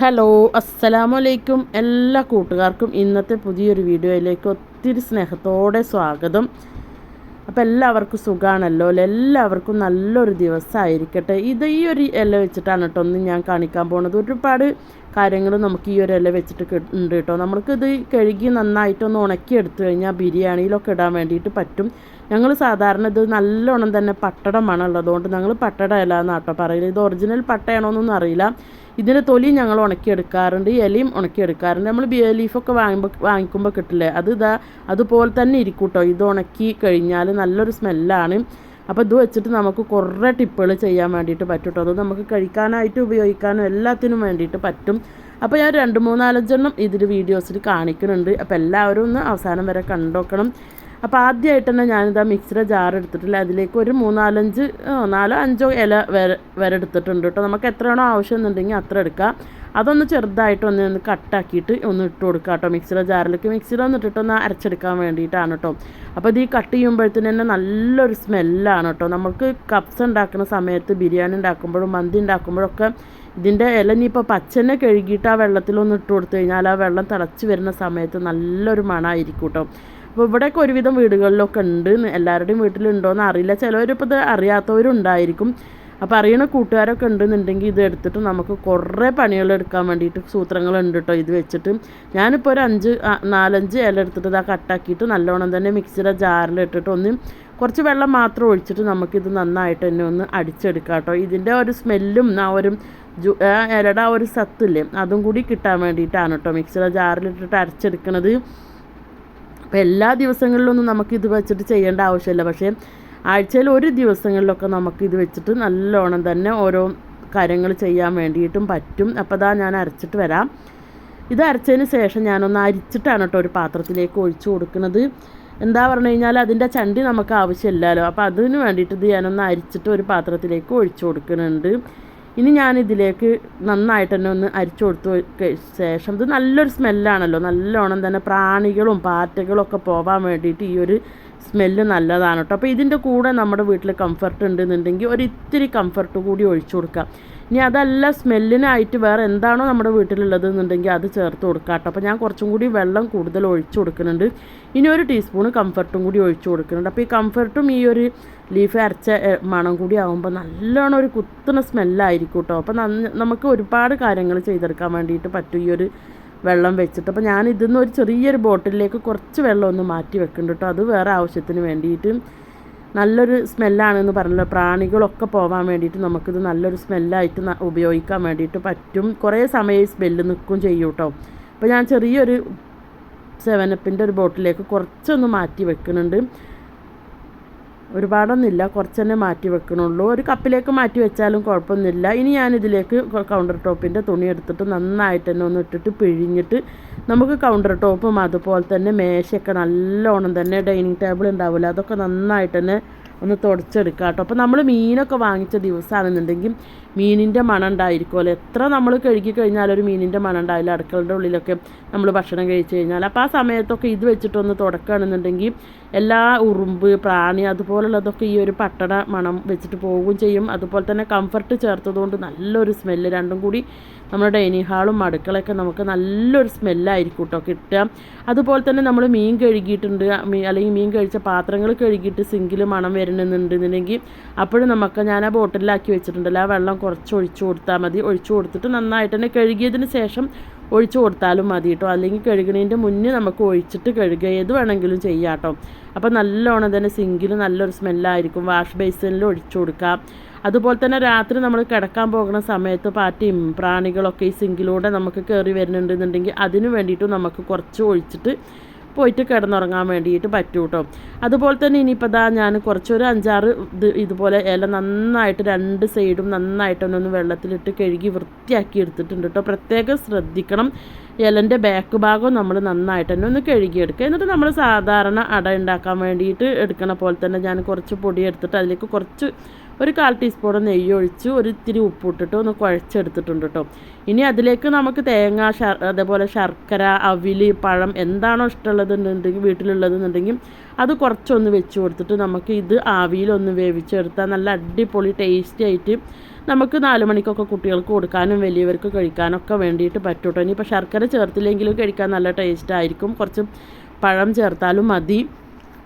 Hello അസ്സലാമു അലൈക്കും എല്ലാ കൂട്ടുകാർക്കും ഇന്നത്തെ പുതിയൊരു വീഡിയോയിലേക്ക് ഒത്തിരി സ്നേഹത്തോടെ സ്വാഗതം. അപ്പോൾ എല്ലാവർക്കും സുഖമാണല്ലോ എല്ലാവർക്കും നല്ലൊരു ദിവസമായിരിക്കട്ടെ. ഇത് ഈ ഒരു ഇല വെച്ചിട്ടാണ് കേട്ടോ ഒന്ന് ഞാൻ കാണിക്കാൻ പോണത്. ഒരുപാട് കാര്യങ്ങൾ നമുക്ക് ഈ ഒരു ഇല വെച്ചിട്ട് ഉണ്ട് കേട്ടോ. നമുക്കിത് കഴുകി നന്നായിട്ടൊന്ന് ഉണക്കി എടുത്തു കഴിഞ്ഞാൽ ബിരിയാണിയിലൊക്കെ ഇടാൻ വേണ്ടിയിട്ട് പറ്റും. ഞങ്ങൾ സാധാരണ ഇത് നല്ലോണം തന്നെ പട്ടടമാണ് ഉള്ളതുകൊണ്ട് ഞങ്ങൾ പട്ടട ഇല എന്നാട്ടോ പറയുന്നത് ഇത് ഒറിജിനൽ പട്ടയാണോന്നൊന്നും അറിയില്ല. ഇതിന്റെ തൊലി ഞങ്ങൾ ഉണക്കിയെടുക്കാറുണ്ട് ഇലയും ഉണക്കിയെടുക്കാറുണ്ട്. നമ്മൾ ബിയ ലീഫൊക്കെ വാങ്ങുമ്പോൾ വാങ്ങിക്കുമ്പോൾ കിട്ടില്ലേ? അത് ഇതാ അതുപോലെ തന്നെ ഇരിക്കും കേട്ടോ ഇത് ഉണക്കി കഴിഞ്ഞാൽ നല്ലൊരു സ്മെല്ലാണ്. അപ്പോൾ ഇത് വെച്ചിട്ട് നമുക്ക് കുറേ ടിപ്പുകൾ ചെയ്യാൻ വേണ്ടിയിട്ട് പറ്റും കേട്ടോ അത് നമുക്ക് കഴിക്കാനായിട്ട് ഉപയോഗിക്കാനും എല്ലാത്തിനും വേണ്ടിയിട്ട് പറ്റും. അപ്പോൾ ഞാൻ രണ്ട് മൂന്നാലഞ്ചെണ്ണം ഇതിൽ വീഡിയോസിൽ കാണിക്കുന്നുണ്ട്. അപ്പോൾ എല്ലാവരും ഒന്ന് അവസാനം വരെ കണ്ടോക്കണം. അപ്പോൾ ആദ്യമായിട്ട് തന്നെ ഞാനിതാ മിക്സിയുടെ ജാർ എടുത്തിട്ടില്ല. അതിലേക്ക് ഒരു മൂന്നാലഞ്ച് നാലോ അഞ്ചോ ഇല വരെ എടുത്തിട്ടുണ്ട് കേട്ടോ നമുക്ക് എത്രയാണോ ആവശ്യം എന്നുണ്ടെങ്കിൽ അത്ര എടുക്കാം. അതൊന്ന് ചെറുതായിട്ട് ഒന്ന് ഒന്ന് കട്ടാക്കിയിട്ട് ഒന്ന് ഇട്ട് കൊടുക്കുക കേട്ടോ മിക്സിയുടെ ജാറിലേക്ക് മിക്സിയിൽ ഒന്ന് ഇട്ടിട്ടൊന്ന് അരച്ചെടുക്കാൻ വേണ്ടിയിട്ടാണ് കേട്ടോ അപ്പോൾ ഇത് ഈ കട്ട് ചെയ്യുമ്പോഴത്തേന് തന്നെ നല്ലൊരു സ്മെല്ലാണ് കേട്ടോ നമുക്ക് കപ്സ് ഉണ്ടാക്കുന്ന സമയത്ത് ബിരിയാണി ഉണ്ടാക്കുമ്പോഴും മന്തി ഉണ്ടാക്കുമ്പോഴൊക്കെ ഇതിന്റെ ഇല ഇനിയിപ്പോൾ പച്ചനെ കഴുകിയിട്ട് ആ വെള്ളത്തിലൊന്ന് ഇട്ട് കൊടുത്തു കഴിഞ്ഞാൽ ആ വെള്ളം തിളച്ച് വരുന്ന സമയത്ത് നല്ലൊരു മണമായിരിക്കും കേട്ടോ അപ്പോൾ ഇവിടെയൊക്കെ ഒരുവിധം വീടുകളിലൊക്കെ ഉണ്ട്. എല്ലാവരുടെയും വീട്ടിലുണ്ടോയെന്ന് അറിയില്ല. ചിലവരിപ്പോൾ ഇത് അറിയാത്തവരുണ്ടായിരിക്കും. അപ്പോൾ അറിയണ കൂട്ടുകാരൊക്കെ ഉണ്ടെന്നുണ്ടെങ്കിൽ ഇത് എടുത്തിട്ട് നമുക്ക് കുറേ പണികൾ എടുക്കാൻ വേണ്ടിയിട്ട് സൂത്രങ്ങളുണ്ട് കേട്ടോ ഇത് വെച്ചിട്ട്. ഞാനിപ്പോൾ ഒരു അഞ്ച് നാലഞ്ച് ഇല എടുത്തിട്ട് ഇതാ കട്ടാക്കിയിട്ട് നല്ലോണം തന്നെ മിക്സിയുടെ ജാറിൽ ഇട്ടിട്ട് ഒന്ന് കുറച്ച് വെള്ളം മാത്രം ഒഴിച്ചിട്ട് നമുക്കിത് നന്നായിട്ട് തന്നെ ഒന്ന് അടിച്ചെടുക്കാം കേട്ടോ ഇതിന്റെ ഒരു സ്മെല്ലും ആ ഒരു ജു ഇലയുടെ ആ ഒരു സത്തില്ലേ അതും കൂടി കിട്ടാൻ വേണ്ടിയിട്ടാണ് കേട്ടോ മിക്സിയുടെ ജാറിലിട്ടിട്ട് അരച്ചെടുക്കണത്. അപ്പോൾ എല്ലാ ദിവസങ്ങളിലൊന്നും നമുക്ക് ഇത് വെച്ചിട്ട് ചെയ്യേണ്ട ആവശ്യമില്ല. പക്ഷേ ആഴ്ചയിൽ ഒരു ദിവസങ്ങളിലൊക്കെ നമുക്ക് ഇത് വെച്ചിട്ട് നല്ലോണം തന്നെ ഓരോ കാര്യങ്ങൾ ചെയ്യാൻ വേണ്ടിയിട്ടും പറ്റും. അപ്പോൾ അതാ ഞാൻ അരച്ചിട്ട് വരാം. ഇത് അരച്ചതിന് ശേഷം ഞാനൊന്ന് അരിച്ചിട്ടാണ് കേട്ടോ ഒരു പാത്രത്തിലേക്ക് ഒഴിച്ചു കൊടുക്കുന്നത്. എന്താ പറഞ്ഞു കഴിഞ്ഞാൽ അതിന്റെ ചണ്ടി നമുക്ക് ആവശ്യമില്ലല്ലോ. അപ്പോൾ അതിന് വേണ്ടിയിട്ട് ഇത് ഞാനൊന്ന് അരിച്ചിട്ട് ഒരു പാത്രത്തിലേക്ക് ഒഴിച്ചു കൊടുക്കുന്നുണ്ട്. ഇനി ഞാൻ ഇതിലേക്ക് നന്നായിട്ട് തന്നെ ഒന്ന് അരിച്ചു കൊടുത്തു ശേഷം ഇത് നല്ലൊരു സ്മെല്ലാണല്ലോ. നല്ലോണം തന്നെ പ്രാണികളും പാറ്റകളും ഒക്കെ പോകാൻ വേണ്ടിയിട്ട് ഈ ഒരു സ്മെല്ല് നല്ലതാണ് കേട്ടോ. അപ്പോൾ ഇതിന്റെ കൂടെ നമ്മുടെ വീട്ടിൽ കംഫർട്ട് ഉണ്ടെന്നുണ്ടെങ്കിൽ ഒരു ഇത്തിരി കംഫർട്ട് കൂടി ഒഴിച്ചു കൊടുക്കാം. ഇനി അതല്ല സ്മെല്ലിനായിട്ട് വേറെ എന്താണോ നമ്മുടെ വീട്ടിലുള്ളത് എന്നുണ്ടെങ്കിൽ അത് ചേർത്ത് കൊടുക്കാം കേട്ടോ. അപ്പോൾ ഞാൻ കുറച്ചും കൂടി വെള്ളം കൂടുതൽ ഒഴിച്ചു കൊടുക്കുന്നുണ്ട്. ഇനി ഒരു ടീസ്പൂണ് കംഫർട്ടും കൂടി ഒഴിച്ചു കൊടുക്കുന്നുണ്ട്. അപ്പോൾ ഈ കംഫർട്ടും ഈ ഒരു ലീഫ് അരച്ച മണം കൂടി ആകുമ്പോൾ നല്ലോണം ഒരു കുത്തുന്ന സ്മെല്ലായിരിക്കും കേട്ടോ. അപ്പോൾ നമുക്ക് ഒരുപാട് കാര്യങ്ങൾ ചെയ്തെടുക്കാൻ വേണ്ടിയിട്ട് പറ്റും ഈ ഒരു വെള്ളം വെച്ചിട്ട്. അപ്പോൾ ഞാൻ ഇതിൽ നിന്ന് ഒരു ചെറിയൊരു ബോട്ടിലേക്ക് കുറച്ച് വെള്ളം ഒന്ന് മാറ്റി വെക്കുന്നുണ്ട് കേട്ടോ. അത് വേറെ ആവശ്യത്തിന് വേണ്ടിയിട്ട്. നല്ലൊരു സ്മെല്ലാണെന്ന് പറഞ്ഞല്ലോ. പ്രാണികളൊക്കെ പോകാൻ വേണ്ടിയിട്ട് നമുക്കിത് നല്ലൊരു സ്മെല്ലായിട്ട് ഉപയോഗിക്കാൻ വേണ്ടിയിട്ട് പറ്റും. കുറേ സമയം സ്മെല്ല് നിൽക്കും ചെയ്യും കേട്ടോ അപ്പോൾ ഞാൻ ചെറിയൊരു സെവനപ്പിന്റെ ഒരു ബോട്ടിലേക്ക് കുറച്ചൊന്ന് മാറ്റി വെക്കുന്നുണ്ട്. ഒരുപാടൊന്നുമില്ല. കുറച്ച് തന്നെ മാറ്റി വെക്കണുള്ളൂ. ഒരു കപ്പിലേക്ക് മാറ്റി വെച്ചാലും കുഴപ്പമൊന്നുമില്ല. ഇനി ഞാനിതിലേക്ക് കൗണ്ടർ ടോപ്പിന്റെ തുണി എടുത്തിട്ട് നന്നായിട്ട് തന്നെ ഒന്ന് ഇട്ടിട്ട് പിഴിഞ്ഞിട്ട് നമുക്ക് കൗണ്ടർ ടോപ്പും അതുപോലെ തന്നെ മേശയൊക്കെ നല്ലോണം തന്നെ ഡൈനിങ് ടേബിൾ ഉണ്ടാവില്ല അതൊക്കെ നന്നായിട്ട് തന്നെ ഒന്ന് തുടച്ചെടുക്കുക കേട്ടോ. അപ്പോൾ നമ്മൾ മീനൊക്കെ വാങ്ങിച്ച ദിവസമാണെന്നുണ്ടെങ്കിൽ മീനിന്റെ മണം ഉണ്ടായിരിക്കുമല്ലോ എത്ര നമ്മൾ കഴുകി കഴിഞ്ഞാൽ ഒരു മീനിന്റെ മണം ഉണ്ടാവില്ല. അടുക്കളുടെ ഉള്ളിലൊക്കെ നമ്മൾ ഭക്ഷണം കഴിച്ചു കഴിഞ്ഞാൽ. അപ്പോൾ ആ സമയത്തൊക്കെ ഇത് വെച്ചിട്ടൊന്ന് തുടക്കുകയാണെന്നുണ്ടെങ്കിൽ എല്ലാ ഉറുമ്പ് പ്രാണി അതുപോലുള്ളതൊക്കെ ഈ ഒരു പട്ടട മണം വെച്ചിട്ട് പോവുകയും ചെയ്യും. അതുപോലെ തന്നെ കംഫർട്ട് ചേർത്തതുകൊണ്ട് നല്ലൊരു സ്മെല്ല് രണ്ടും കൂടി നമ്മുടെ ഡൈനിങ് ഹാളും അടുക്കളയൊക്കെ നമുക്ക് നല്ലൊരു സ്മെല്ലായിരിക്കും കേട്ടോ കിട്ടുക. അതുപോലെ തന്നെ നമ്മൾ മീൻ കഴുകിയിട്ടുണ്ട്. അല്ലെങ്കിൽ മീൻ കഴിച്ച പാത്രങ്ങൾ കഴുകിയിട്ട് സിങ്കിൽ മണം വരുന്നുണ്ടെന്നുണ്ടെങ്കിൽ അപ്പോഴും നമുക്ക് ഞാൻ ആ ബോട്ടിലാക്കി വെച്ചിട്ടുണ്ടല്ലോ. ആ വെള്ളം കുറച്ച് ഒഴിച്ചു കൊടുത്താൽ മതി. ഒഴിച്ചു കൊടുത്തിട്ട് നന്നായിട്ട് തന്നെ കഴുകിയതിന് ശേഷം ഒഴിച്ചു കൊടുത്താലും മതി കേട്ടോ. അല്ലെങ്കിൽ കഴുകണേന്റെ മുന്നേ നമുക്ക് ഒഴിച്ചിട്ട് കഴുകുക. ഏത് വേണമെങ്കിലും ചെയ്യാം കേട്ടോ. അപ്പോൾ നല്ലോണം തന്നെ സിങ്കിൽ നല്ലൊരു സ്മെല്ലായിരിക്കും. വാഷ് ബേസിനിൽ ഒഴിച്ചു കൊടുക്കാം അതുപോലെ തന്നെ രാത്രി നമ്മൾ കിടക്കാൻ പോകുന്ന സമയത്ത് പാറ്റയും പ്രാണികളൊക്കെ ഈ സിങ്കിലൂടെ നമുക്ക് കയറി വരുന്നുണ്ടെന്നുണ്ടെങ്കിൽ അതിന് വേണ്ടിയിട്ടും നമുക്ക് കുറച്ച് ഒഴിച്ചിട്ട് പോയിട്ട് കിടന്നുറങ്ങാൻ വേണ്ടിയിട്ട് പറ്റൂ കേട്ടോ അതുപോലെ തന്നെ ഇനിയിപ്പോൾ ഇതാ ഞാൻ കുറച്ചൊരു അഞ്ചാറ് ഇത് ഇതുപോലെ ഇല നന്നായിട്ട് രണ്ട് സൈഡും നന്നായിട്ട് ഒന്നൊന്ന് വെള്ളത്തിലിട്ട് കഴുകി വൃത്തിയാക്കി എടുത്തിട്ടുണ്ട് കേട്ടോ. പ്രത്യേകം ശ്രദ്ധിക്കണം. ഇലന്റെ ബാക്ക് ഭാഗം നമ്മൾ നന്നായിട്ട് തന്നെ ഒന്ന് കഴുകിയെടുക്കുക. എന്നിട്ട് നമ്മൾ സാധാരണ അട ഉണ്ടാക്കാൻ വേണ്ടിയിട്ട് എടുക്കണ പോലെ തന്നെ ഞാൻ കുറച്ച് പൊടി എടുത്തിട്ട് അതിലേക്ക് കുറച്ച് ഒരു കാൽ ടീസ്പൂൺ നെയ്യ് ഒഴിച്ച് ഒരു ഇത്തിരി ഉപ്പിട്ടിട്ട് ഒന്ന് കുഴച്ചെടുത്തിട്ടുണ്ട് കേട്ടോ ഇനി അതിലേക്ക് നമുക്ക് തേങ്ങ അതേപോലെ ശർക്കര അവിൽ പഴം എന്താണോ ഇഷ്ടമുള്ളത് എന്നുണ്ടെങ്കിൽ വീട്ടിലുള്ളതെന്നുണ്ടെങ്കിൽ അത് കുറച്ചൊന്ന് വെച്ച് കൊടുത്തിട്ട് നമുക്ക് ഇത് ആവിയിലൊന്ന് വേവിച്ചെടുത്താൽ നല്ല അടിപൊളി ടേസ്റ്റി ആയിട്ട് നമുക്ക് നാല് മണിക്കൊക്കെ കുട്ടികൾക്ക് കൊടുക്കാനും വലിയവർക്ക് കഴിക്കാനൊക്കെ വേണ്ടിയിട്ട് പറ്റൂട്ടോ ഇനിയിപ്പോൾ ശർക്കര ചേർത്തില്ലെങ്കിലും കഴിക്കാൻ നല്ല ടേസ്റ്റ് ആയിരിക്കും. കുറച്ച് പഴം ചേർത്താലും മതി.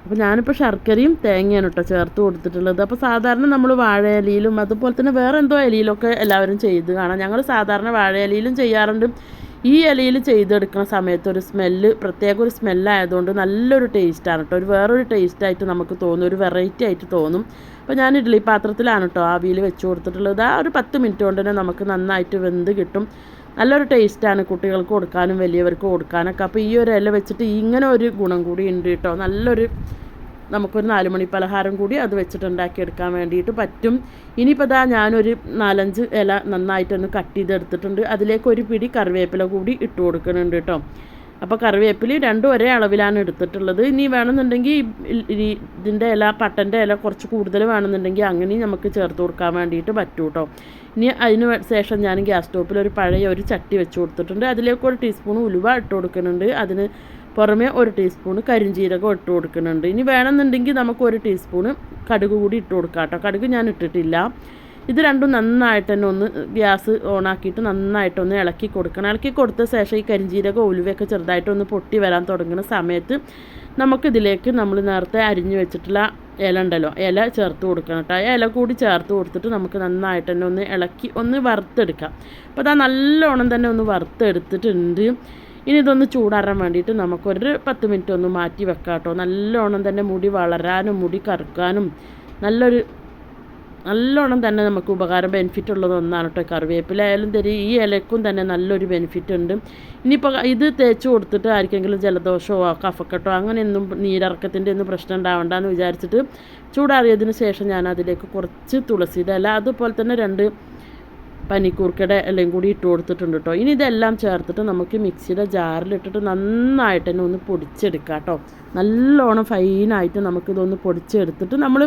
അപ്പോൾ ഞാനിപ്പോൾ ശർക്കരയും തേങ്ങയാണ് കേട്ടോ ചേർത്ത് കൊടുത്തിട്ടുള്ളത്. അപ്പോൾ സാധാരണ നമ്മൾ വാഴ ഇലയിലും അതുപോലെ തന്നെ വേറെ എന്തോ ഇലയിലൊക്കെ എല്ലാവരും ചെയ്ത് കാണാം. ഞങ്ങൾ സാധാരണ വാഴ ഇലയിലും ചെയ്യാറുണ്ട്. ഈ ഇലയിൽ ചെയ്തെടുക്കുന്ന സമയത്ത് ഒരു സ്മെല്ല് പ്രത്യേക ഒരു സ്മെല്ലായതുകൊണ്ട് നല്ലൊരു ടേസ്റ്റാണ് കേട്ടോ ഒരു വേറൊരു ടേസ്റ്റായിട്ട് നമുക്ക് തോന്നും ഒരു വെറൈറ്റി ആയിട്ട് തോന്നും. അപ്പോൾ ഞാൻ ഇഡ്ഡലി പാത്രത്തിലാണ് കേട്ടോ ആവിയിൽ വെച്ച് കൊടുത്തിട്ടുള്ളത്. ആ ഒരു പത്ത് മിനിറ്റ് കൊണ്ട് തന്നെ നമുക്ക് നന്നായിട്ട് വെന്ത് കിട്ടും. നല്ലൊരു ടേസ്റ്റാണ് കുട്ടികൾക്ക് കൊടുക്കാനും വലിയവർക്ക് കൊടുക്കാനൊക്കെ. അപ്പോൾ ഈ ഒരു ഇല വെച്ചിട്ട് ഇങ്ങനെ ഒരു ഗുണം കൂടി ഉണ്ട് കേട്ടോ നല്ലൊരു നമുക്കൊരു നാല് മണി പലഹാരം കൂടി അത് വെച്ചിട്ട് ഉണ്ടാക്കിയെടുക്കാൻ വേണ്ടിയിട്ട് പറ്റും. ഇനിയിപ്പോൾ ഇതാ ഞാനൊരു നാലഞ്ച് ഇല നന്നായിട്ടൊന്ന് കട്ട് ചെയ്തെടുത്തിട്ടുണ്ട്. അതിലേക്ക് ഒരു പിടി കറിവേപ്പില കൂടി ഇട്ട് കൊടുക്കുന്നുണ്ട് കേട്ടോ അപ്പോൾ കറിവേപ്പില രണ്ടും ഒരേ അളവിലാണ് എടുത്തിട്ടുള്ളത്. ഇനി വേണമെന്നുണ്ടെങ്കിൽ ഇതിന്റെ ഇല പട്ടന്റെ ഇല കുറച്ച് കൂടുതൽ വേണമെന്നുണ്ടെങ്കിൽ അങ്ങനെയും നമുക്ക് ചേർത്ത് കൊടുക്കാൻ വേണ്ടിയിട്ട് പറ്റും കേട്ടോ ഇനി അതിന് ശേഷം ഞാൻ ഗ്യാസ് സ്റ്റോപ്പിൽ ഒരു പഴയ ഒരു ചട്ടി വെച്ച് കൊടുത്തിട്ടുണ്ട്. അതിലേക്ക് ഒരു ടീസ്പൂൺ ഉലുവ ഇട്ട് കൊടുക്കുന്നുണ്ട്. അതിന് പുറമേ ഒരു ടീസ്പൂൺ കരിഞ്ചീരകം ഇട്ട് കൊടുക്കുന്നുണ്ട്. ഇനി വേണമെന്നുണ്ടെങ്കിൽ നമുക്ക് ഒരു ടീസ്പൂൺ കടുക് കൂടി ഇട്ട് കൊടുക്കാം കേട്ടോ കടുക് ഞാൻ ഇട്ടിട്ടില്ല. ഇത് രണ്ടും നന്നായിട്ട് തന്നെ ഒന്ന് ഗ്യാസ് ഓണാക്കിയിട്ട് നന്നായിട്ടൊന്ന് ഇളക്കി കൊടുക്കണം. ഇളക്കി കൊടുത്ത ശേഷം ഈ കരിഞ്ചീരകം ഉലുവയൊക്കെ ചെറുതായിട്ടൊന്ന് പൊട്ടി വരാൻ തുടങ്ങുന്ന സമയത്ത് നമുക്കിതിലേക്ക് നമ്മൾ നേരത്തെ അരിഞ്ഞു വെച്ചിട്ടുള്ള ഇല ഉണ്ടല്ലോ ഇല ചേർത്ത് കൊടുക്കണം കേട്ടോ. ഇല കൂടി ചേർത്ത് കൊടുത്തിട്ട് നമുക്ക് നന്നായിട്ട് തന്നെ ഒന്ന് ഇളക്കി ഒന്ന് വറുത്തെടുക്കാം. അപ്പോൾ അതാ നല്ലോണം തന്നെ ഒന്ന് വറുത്തെടുത്തിട്ടുണ്ട്. ഇനി ഇതൊന്ന് ചൂടാറാൻ വേണ്ടിയിട്ട് നമുക്കൊരു പത്ത് മിനിറ്റ് ഒന്ന് മാറ്റി വെക്കാം കേട്ടോ. നല്ലോണം തന്നെ മുടി വളരാനും മുടി കറുക്കാനും നല്ലൊരു നല്ലോണം തന്നെ നമുക്ക് ഉപകാരം ബെനിഫിറ്റ് ഉള്ളത് ഒന്നാണ് കേട്ടോ കറിവേപ്പില ആയാലും തരി ഈ ഇലക്കും തന്നെ നല്ലൊരു ബെനിഫിറ്റ് ഉണ്ട്. ഇനിയിപ്പോൾ ഇത് തേച്ച് കൊടുത്തിട്ട് ആർക്കെങ്കിലും ജലദോഷമോ കഫക്കെട്ടോ അങ്ങനെയൊന്നും നീരിറക്കത്തിന്റെ ഒന്നും പ്രശ്നം ഉണ്ടാവണ്ടെന്ന് വിചാരിച്ചിട്ട് ചൂടാറിയതിന് ശേഷം ഞാൻ അതിലേക്ക് കുറച്ച് തുളസിയുടെ ഇല അതുപോലെ തന്നെ രണ്ട് പനിക്കൂർക്കയുടെ എല്ലാം കൂടി ഇട്ട് കൊടുത്തിട്ടുണ്ട് കേട്ടോ ഇനി ഇതെല്ലാം ചേർത്തിട്ട് നമുക്ക് മിക്സിയുടെ ജാറിലിട്ടിട്ട് നന്നായിട്ട് തന്നെ ഒന്ന് പൊടിച്ചെടുക്കാം കേട്ടോ നല്ലോണം ഫൈനായിട്ട് നമുക്കിതൊന്ന് പൊടിച്ചെടുത്തിട്ട് നമ്മൾ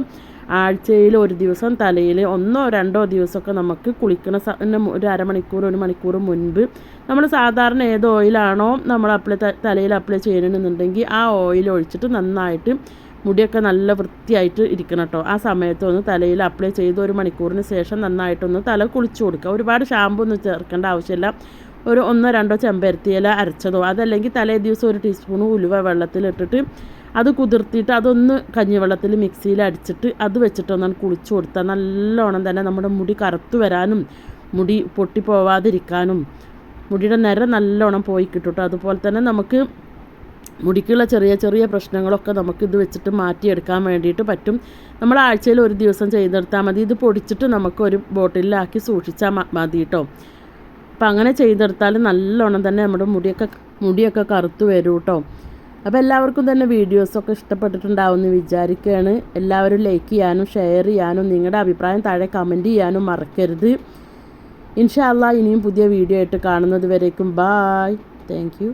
ആഴ്ചയിൽ ഒരു ദിവസം തലയിൽ ഒന്നോ രണ്ടോ ദിവസമൊക്കെ നമുക്ക് കുളിക്കണ ഒരു അരമണിക്കൂർ ഒരു മണിക്കൂർ മുൻപ് നമ്മൾ സാധാരണ ഏത് ഓയിലാണോ നമ്മൾ അപ്ലൈ തലയിൽ അപ്ലൈ ചെയ്യണമെന്നുണ്ടെങ്കിൽ ആ ഓയിൽ ഒഴിച്ചിട്ട് നന്നായിട്ട് മുടിയൊക്കെ നല്ല വൃത്തിയായിട്ട് ഇരിക്കണം കേട്ടോ. ആ സമയത്ത് ഒന്ന് തലയിൽ അപ്ലൈ ചെയ്ത് ഒരു മണിക്കൂറിന് ശേഷം നന്നായിട്ടൊന്ന് തല കുളിച്ചു കൊടുക്കുക. ഒരുപാട് ഷാമ്പു ഒന്നും ചേർക്കേണ്ട ആവശ്യമില്ല. ഒരു ഒന്നോ രണ്ടോ ചെമ്പരത്തിയില അരച്ചതോ അതല്ലെങ്കിൽ തലേ ദിവസം ഒരു ടീസ്പൂൺ ഉലുവ വെള്ളത്തിലിട്ടിട്ട് അത് കുതിർത്തിയിട്ട് അതൊന്ന് കഞ്ഞിവെള്ളത്തിൽ മിക്സിയിൽ അടിച്ചിട്ട് അത് വെച്ചിട്ടൊന്നാണ് കുളിച്ചു കൊടുത്താൽ നല്ലോണം തന്നെ നമ്മുടെ മുടി കറുത്തു വരാനും മുടി പൊട്ടിപ്പോവാതിരിക്കാനും മുടിയുടെ നിര നല്ലോണം പോയി കിട്ടും. അതുപോലെ തന്നെ നമുക്ക് മുടിക്കുള്ള ചെറിയ ചെറിയ പ്രശ്നങ്ങളൊക്കെ നമുക്ക് ഇത് വെച്ചിട്ട് മാറ്റിയെടുക്കാൻ വേണ്ടിയിട്ട് പറ്റും. നമ്മൾ ആഴ്ചയിൽ ഒരു ദിവസം ചെയ്തെടുത്താൽ മതി. ഇത് പൊടിച്ചിട്ട് നമുക്ക് ഒരു ബോട്ടിലാക്കി സൂക്ഷിച്ചാൽ മതി കേട്ടോ അപ്പം അങ്ങനെ ചെയ്തെടുത്താൽ നല്ലോണം തന്നെ നമ്മുടെ മുടിയൊക്കെ മുടിയൊക്കെ കറുത്തു വരും കേട്ടോ അപ്പോൾ എല്ലാവർക്കും തന്നെ വീഡിയോസൊക്കെ ഇഷ്ടപ്പെട്ടിട്ടുണ്ടാവുമെന്ന് വിചാരിക്കുകയാണ് എല്ലാവരും ലൈക്ക് ചെയ്യാനും ഷെയർ ചെയ്യാനും നിങ്ങളുടെ അഭിപ്രായം താഴെ കമന്റ് ചെയ്യാനും മറക്കരുത്. ഇൻഷാല്ല ഇനിയും പുതിയ വീഡിയോ ആയിട്ട് കാണുന്നത് വരേക്കും. ബായ്. താങ്ക്